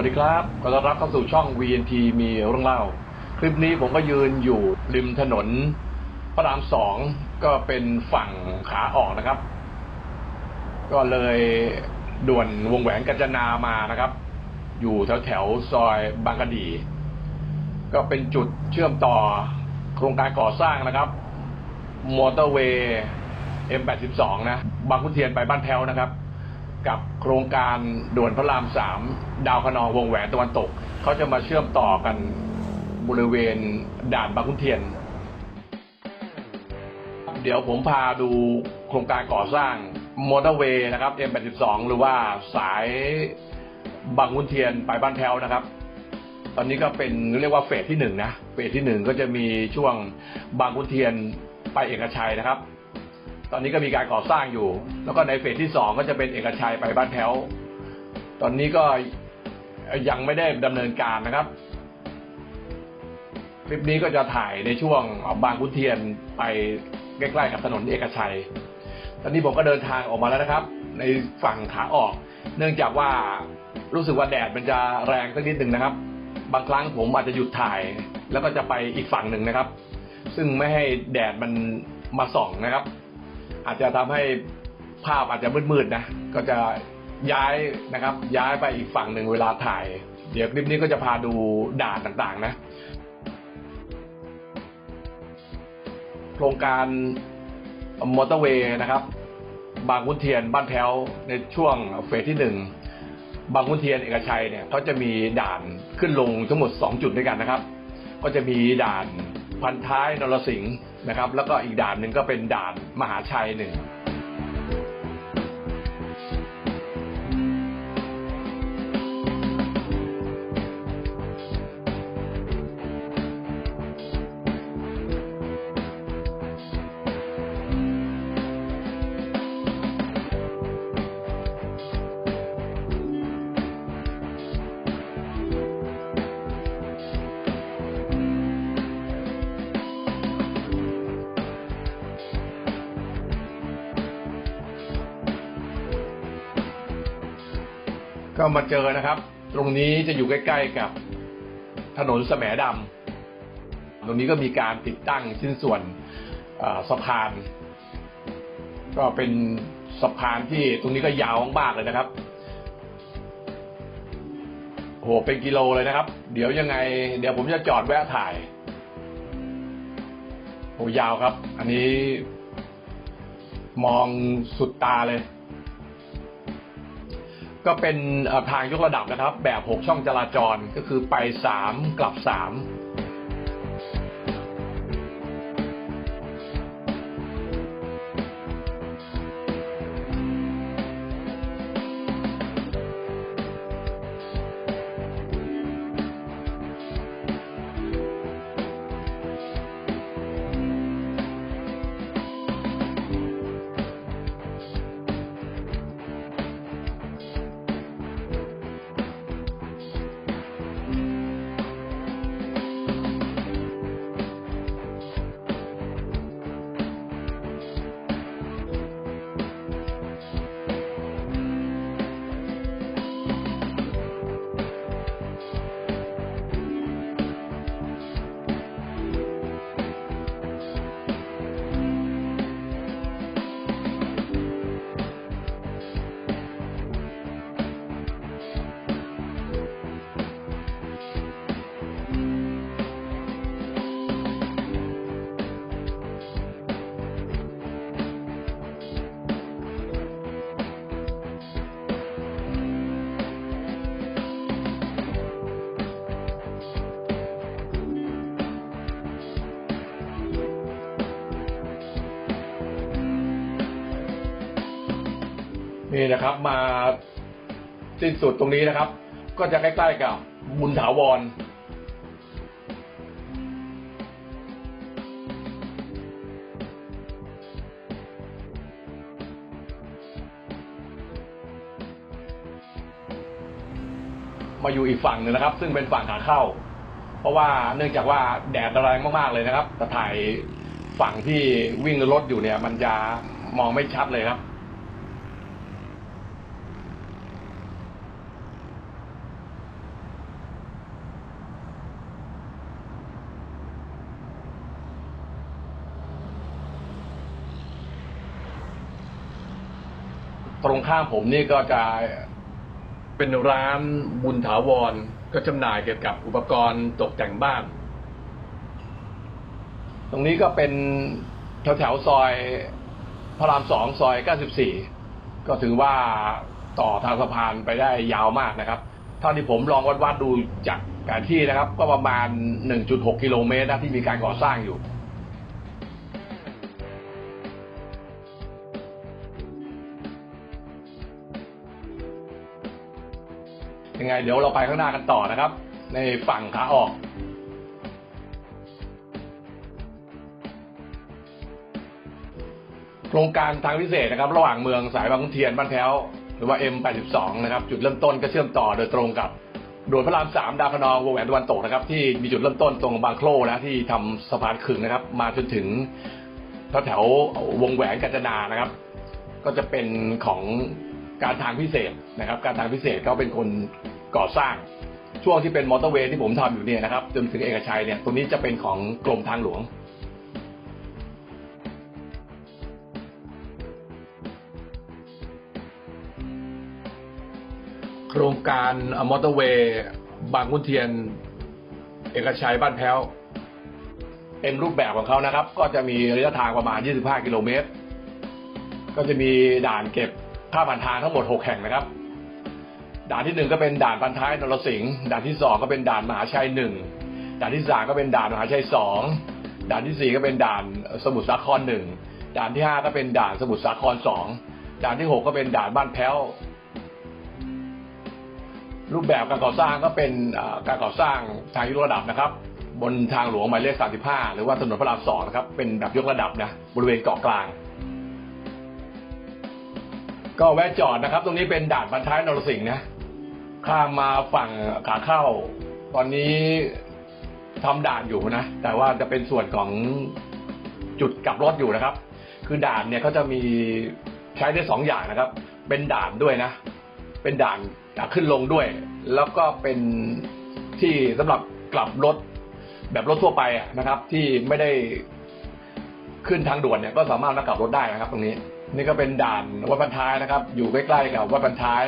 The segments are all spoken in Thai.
สวัสดีครับขอต้อนรับเข้าสู่ช่อง VNT มีเรื่องเล่า คลิปนี้ผมก็ยืนอยู่ริมถนน พระรามสองก็เป็นฝั่งขาออกนะครับ ก็เลยด่วนวงแหวนกัญจนามานะครับ อยู่แถวแถวซอยบางกะดี ก็เป็นจุดเชื่อมต่อโครงการก่อสร้างนะครับ มอเตอร์เวย์ M82 นะ บางขุนเทียนไปบ้านแพ้วนะครับ กับโครงการด่วนพระรามสามดาวคะนองวงแหวนตะวันตก เขาจะมาเชื่อมต่อกันบริเวณด่านบางขุนเทียน เดี๋ยวผมพาดูโครงการก่อสร้างมอเตอร์เวย์นะครับ M82 หรือว่าสายบางขุนเทียนไปบ้านแพ้วนะครับ ตอนนี้ก็เป็นเรียกว่าเฟสที่หนึ่งนะ เฟสที่หนึ่งก็จะมีช่วงบางขุนเทียนไปเอกชัยนะครับ ตอนนี้ก็มีการก่อสร้างอยู่ แล้วก็ในเฟสที่สองก็จะเป็นเอกชัยไปบ้านแพ้วตอนนี้ก็ยังไม่ได้ดำเนินการนะครับ คลิปนี้ก็จะถ่ายในช่วงบางขุนเทียนไปใกล้ๆกับถนนเอกชัย ตอนนี้ผมก็เดินทางออกมาแล้วนะครับ ในฝั่งขาออก เนื่องจากว่ารู้สึกว่าแดดมันจะแรงสักนิดหนึ่งนะครับ บางครั้งผมอาจจะหยุดถ่าย แล้วก็จะไปอีกฝั่งหนึ่งนะครับ ซึ่งไม่ให้แดดมันมาส่องนะครับ อาจจะทำให้ภาพอาจจะมืดๆนะก็จะย้ายนะครับ ย้ายไปอีกฝั่งหนึ่งเวลาถ่าย เดี๋ยวคลิปนี้ก็จะพาดูด่านต่างๆ นะ โครงการมอเตอร์เวย์นะครับ บางขุนเทียนบ้านแพ้วในช่วงเฟสที่หนึ่งบางขุนเทียนเอกชัยเนี่ยเขาจะมีด่านขึ้นลงทั้งหมด 2 จุดด้วยกันนะครับ ก็จะมีด่านพันท้ายนรสิงห์นะครับ แล้วก็อีกด่านหนึ่งก็เป็นด่านมหาชัยหนึ่ง ก็มาเจอนะครับ ตรงนี้จะอยู่ใกล้ ๆ กับถนนแสมดำตรงนี้ก็มีการติดตั้งชิ้นส่วนสะพาน ก็เป็นสะพานที่ตรงนี้ก็ยาวมากๆเลยนะครับโหเป็นกิโลเลยนะครับ เดี๋ยวยังไง เดี๋ยวผมจะจอดแวะถ่ายโหยาวครับ อันนี้มองสุดตาเลย ก็เป็นทางยกระดับนะครับ แบบ 6 ช่องจราจรก็คือไป 3 กลับ 3 นี่นะครับ มาสิ้นสุดตรงนี้นะครับ ก็จะใกล้ๆกับบุญถาวรมาอยู่อีกฝั่งหนึ่งนะครับ ซึ่งเป็นฝั่งขาเข้า เพราะว่าเนื่องจากว่าแดดแรงมากๆเลยนะครับแต่ถ่ายฝั่งที่วิ่งรถอยู่เนี่ย มันจะมองไม่ชัดเลยครับ ตรงข้ามผมนี่ก็จะเป็นร้านบุญถาวร ก็จำหน่ายเกี่ยวกับอุปกรณ์ตกแต่งบ้าน ตรงนี้ก็เป็นแถวแถวๆซอยพระรามสองซอย 94 ก็ถือว่าต่อทางสะพานไปได้ยาวมากนะครับเท่าที่ผมลองวัดวัดๆดูจากแผนที่นะครับ ก็ประมาณ 1.6 กิโลเมตรนะที่มีการก่อสร้างอยู่ ยังไงเดี๋ยวเราไปข้างหน้ากันต่อนะครับ ในฝั่งขาออกโครงการทางพิเศษนะครับระหว่างเมืองสายบางขุนเทียนบ้านแพ้วหรือว่า M82 นะครับจุดเริ่มต้นก็เชื่อมต่อโดยตรงกับด่วนพระรามสามดาวพนองวงแหวนตะวันตกนะครับ ที่มีจุดเริ่มต้นตรงบางโคลนะที่ทำสะพานขึงนะครับ มาจนถึงแถวแถววงแหวนกาญจนานะครับ ก็จะเป็นของ การทางพิเศษนะครับ การทางพิเศษเขาเป็นคนก่อสร้าง ช่วงที่เป็นมอเตอร์เวย์ที่ผมทำอยู่เนี่ยนะครับจนถึงเอกชัยเนี่ยตรงนี้จะเป็นของกรมทางหลวงโครงการมอเตอร์เวย์บางขุนเทียน เอกชัยบ้านแพ้วเป็นรูปแบบของเขานะครับ ก็จะมีระยะทางประมาณ 25 กิโลเมตร ก็จะมีด่านเก็บ ค่าผ่านทางทั้งหมด 6 แห่งนะครับ ด่านที่หนึ่งก็เป็นด่านพันท้ายนรสิงห์ด่านที่สองก็เป็นด่านมหาชัยหนึ่งด่านที่สามก็เป็นด่านมหาชัยสองด่านที่สี่ก็เป็นด่านสมุทรสาครหนึ่งด่านที่ห้าก็เป็นด่านสมุทรสาครสองด่านที่หกก็เป็นด่านบ้านแพ้ว รูปแบบการก่อสร้างก็เป็นการก่อสร้างทางยกระดับนะครับ บนทางหลวงหมายเลข 35 หรือว่าถนนพระรามสองนะครับเป็นแบบยกระดับนะบริเวณเกาะกลาง ก็แวะจอดนะครับ ตรงนี้เป็นด่านบรรท้ายนรสิงห์นะ ข้ามมาฝั่งขาเข้า ตอนนี้ทำด่านอยู่นะ แต่ว่าจะเป็นส่วนของจุดกลับรถอยู่นะครับ คือด่านเนี่ยเขาจะมีใช้ได้สองอย่างนะครับ เป็นด่านด้วยนะ เป็นด่านขึ้นลงด้วย แล้วก็เป็นที่สำหรับกลับรถแบบรถทั่วไปนะครับ ที่ไม่ได้ขึ้นทางด่วนเนี่ยก็สามารถมากลับรถได้นะครับ ตรงนี้ นี่ก็เป็นด่านวัดบรรท้ายนะครับ อยู่ใกล้ๆกับวัดบรรท้าย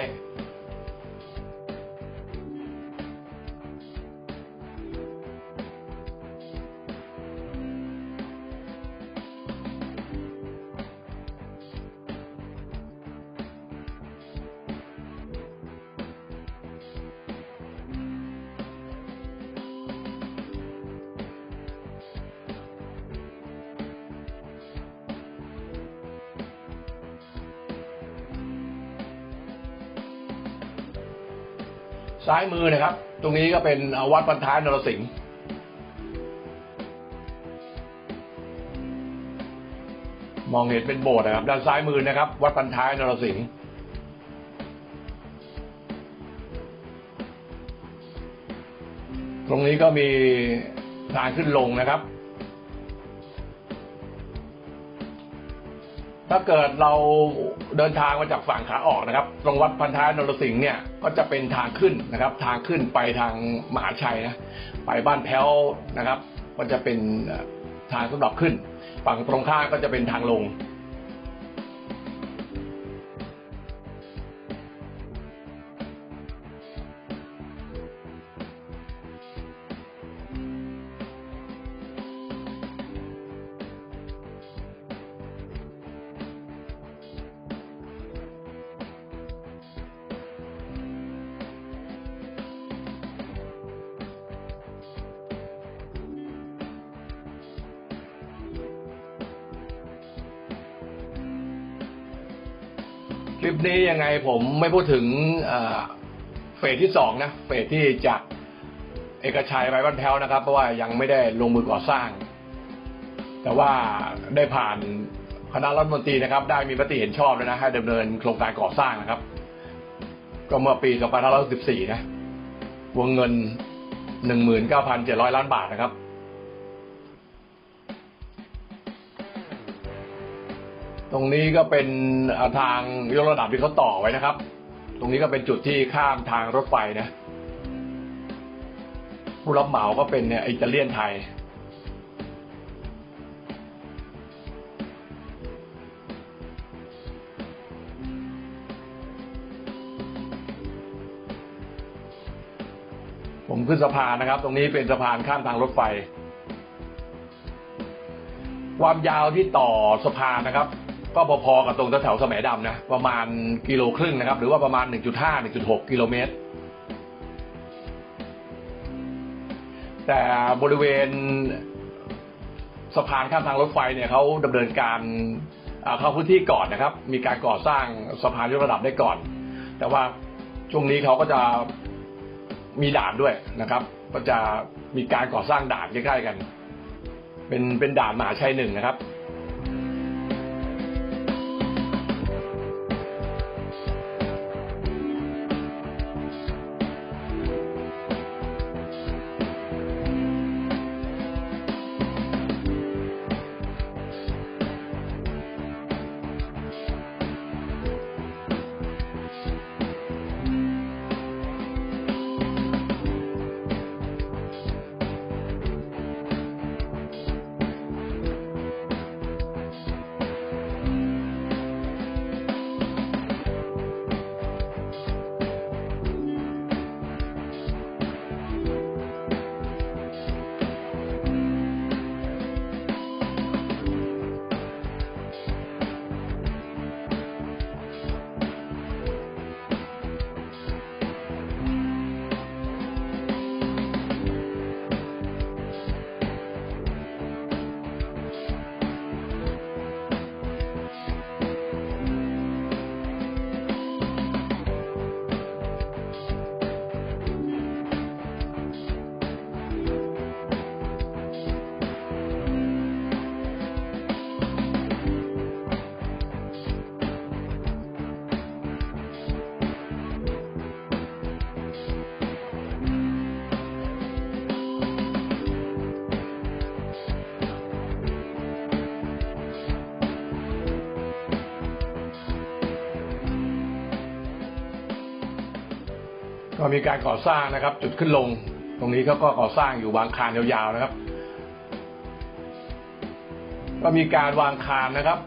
ซ้ายมือนะครับ ตรงนี้ก็เป็นวัดบรรท้ายนรสิงห์มองเห็นเป็นโบสถ์นะครับ ด้านซ้ายมือนะครับ วัดบรรท้ายนรสิงห์ตรงนี้ก็มีทางขึ้นลงนะครับ ถ้าเกิดเราเดินทางมาจากฝั่งขาออกนะครับ ตรงวัดพันท้ายนรสิงห์เนี่ยก็จะเป็นทางขึ้นนะครับ ทางขึ้นไปทางมหาชัยนะไปบ้านแพ้วนะครับ ก็จะเป็นทางสำหรับขึ้น ฝั่งตรงข้ามก็จะเป็นทางลง คลิปนี้ยังไงผมไม่พูดถึงเฟสที่สองนะเฟสที่จากเอกชัยไปบ้านแพ้วนะครับ เพราะว่ายังไม่ได้ลงมือก่อสร้าง แต่ว่าได้ผ่านคณะรัฐมนตรีนะครับ ได้มีมติเห็นชอบแล้วนะให้ดำเนินโครงการก่อสร้างนะครับ ก็เมื่อปี2564นะวงเงิน 19,700 ล้านบาทนะครับ ตรงนี้ก็เป็นทางยกระดับที่เขาต่อไว้นะครับ ตรงนี้ก็เป็นจุดที่ข้ามทางรถไฟนะ ผู้รับเหมาก็เป็นเนี่ยอิตาเลียนไทย ผมขึ้นสะพานนะครับ ตรงนี้เป็นสะพานข้ามทางรถไฟความยาวที่ต่อสะพานนะครับ ก็พอๆกับตรงแถวๆสมัยดำนะประมาณกิโลครึ่งนะครับ หรือว่าประมาณ 1.5 1.6 กิโลเมตร แต่บริเวณสะพานข้ามทางรถไฟเนี่ยเขาดำเนินการเข้าพื้นที่ก่อนนะครับ มีการก่อสร้างสะพานยกระดับได้ก่อน แต่ว่าช่วงนี้เขาก็จะมีด่านด้วยนะครับ ก็จะมีการก่อสร้างด่านใกล้ๆกัน เป็นเป็นด่านมหาชัยหนึ่งนะครับ ก็มีการก่อสร้างนะครับ จุดขึ้นลง ตรงนี้เขาก็ก่อสร้างอยู่วางคานยาวๆนะครับ ก็มีการวางคานนะครับ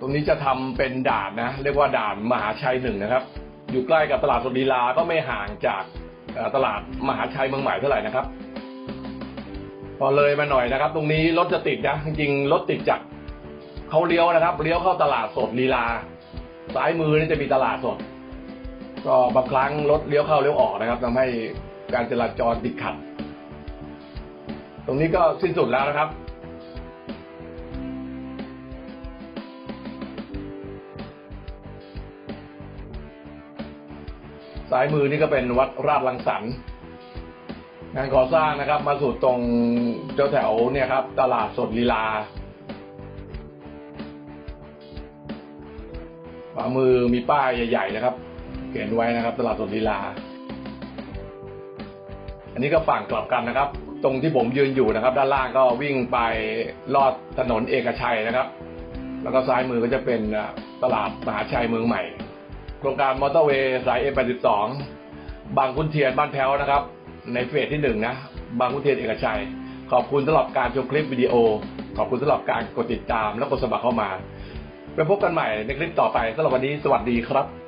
ตรงนี้จะทำเป็นด่านนะ เรียกว่าด่านมหาชัยหนึ่งนะครับ อยู่ใกล้กับตลาดสดลีลาก็ไม่ห่างจากตลาดมหาชัยเมืองใหม่เท่าไหร่นะครับ พอเลยมาหน่อยนะครับ ตรงนี้รถจะติดนะจริงๆรถติดจากเขาเลี้ยวนะครับเลี้ยวเข้าตลาดสดลีลา ซ้ายมือนี่จะมีตลาดสด ก็บางครั้งรถเลี้ยวเข้าเลี้ยวออกนะครับทำให้การจราจรติดขัด ตรงนี้ก็สิ้นสุดแล้วนะครับซ้ายมือนี่ก็เป็นวัดราชลังสรรค์งานก่อสร้างนะครับ มาสู่ตรงเจ้าแถวเนี่ยครับ ตลาดสดลีลาขวามือมีป้ายใหญ่ ๆ นะครับ เขียนไว้นะครับ ตลาดสดลีลา อันนี้ก็ฝั่งกลับกันนะครับ ตรงที่ผมยืนอยู่นะครับ ด้านล่างก็วิ่งไปลอดถนนเอกชัยนะครับ แล้วก็ซ้ายมือก็จะเป็นตลาดมหาชัยเมืองใหม่ โครงการมอเตอร์เวย์สาย M82 บางขุนเทียนบ้านแพ้วนะครับ ในเฟสที่หนึ่งนะ บางขุนเทียนเอกชัย ขอบคุณสำหรับการชมคลิปวิดีโอ ขอบคุณสำหรับการกดติดตามและกดสมัครเข้ามา ไปพบกันใหม่ในคลิปต่อไปสำหรับวันนี้สวัสดีครับ